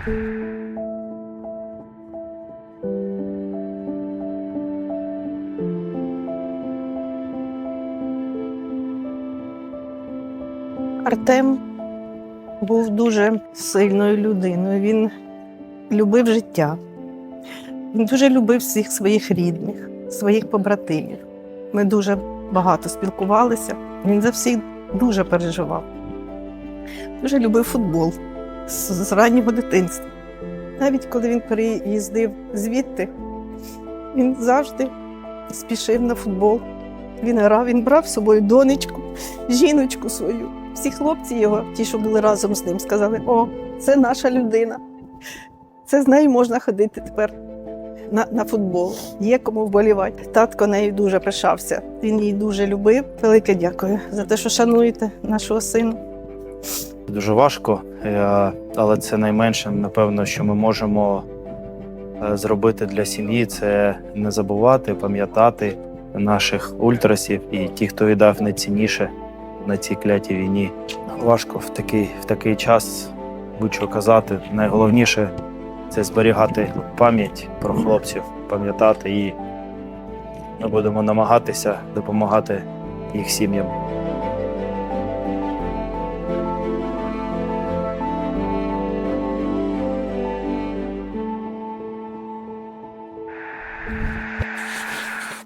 Артем був дуже сильною людиною. Він любив життя. Він дуже любив всіх своїх рідних, своїх побратимів. Ми дуже багато спілкувалися. Він за всіх дуже переживав. Дуже любив футбол з, раннього дитинства. Навіть коли він переїздив звідти, він завжди спішив на футбол. Він грав, він брав з собою донечку, жіночку свою. Всі хлопці його, ті, що були разом з ним, сказали: о, це наша людина. Це з нею можна ходити тепер на, на футбол. Є кому вболівати. Татко нею дуже пишався. Він її дуже любив. Велике дякую за те, що шануєте нашого сина. Дуже важко, е, але це найменше, напевно, що ми можемо е, зробити для сім'ї, це не забувати, пам'ятати наших ультрасів і ті, хто віддав найцінніше на цій клятій війні. Важко в такий, в такий час будь-що казати. Найголовніше це зберігати пам'ять про хлопців, пам'ятати і ми будемо намагатися допомагати їх сім'ям.